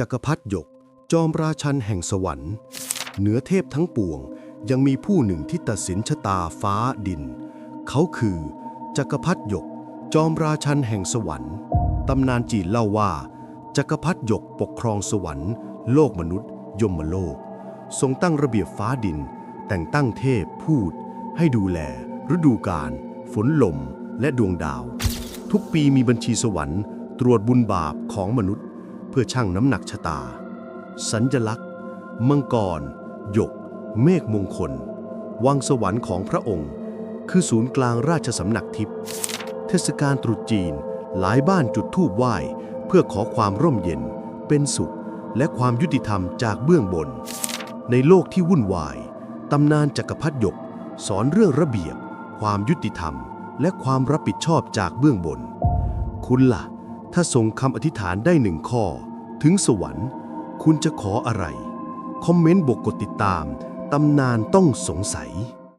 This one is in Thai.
จักรพรรดิหยก จอมราชันแห่งสวรรค์ เหนือเทพทั้งปวงยังมีผู้หนึ่งที่ตัดสินชะตาฟ้าดิน เขาคือ จักรพรรดิหยก จอมราชันแห่งสวรรค์ ตำนานจีนเล่าว่า จักรพรรดิหยกปกครองสวรรค์ โลกมนุษย์ ยมโลก ทรงตั้งระเบียบฟ้าดิน แต่งตั้งเทพพูด ให้ดูแล ฤดูกาลฝนลมและดวงดาว ทุกปีมีบัญชีสวรรค์ ตรวจบุญบาปของมนุษย์ เพื่อชั่งน้ำหนักชะตา สัญลักษณ์ มังกร หยก เมฆมงคล วังสวรรค์ของพระองค์ คือศูนย์กลางราชสำนักทิพย์เทศกาลตรุษจีน หลายบ้านจุดธูปไหว้ เพื่อขอความร่มเย็น เป็นสุข และความยุติธรรมจากเบื้องบน ในโลกที่วุ่นวายตำนานจักรพรรดิหยก สอนเรื่องระเบียบ ความยุติธรรม และความรับผิดชอบจากเบื้องบน คุณล่ะ ถ้าส่งคำอธิษฐานได้หนึ่งข้อ ถึงสวรรค์ คุณจะขออะไร คอมเมนต์บวกกดติดตาม ตำนานต้องสงสัย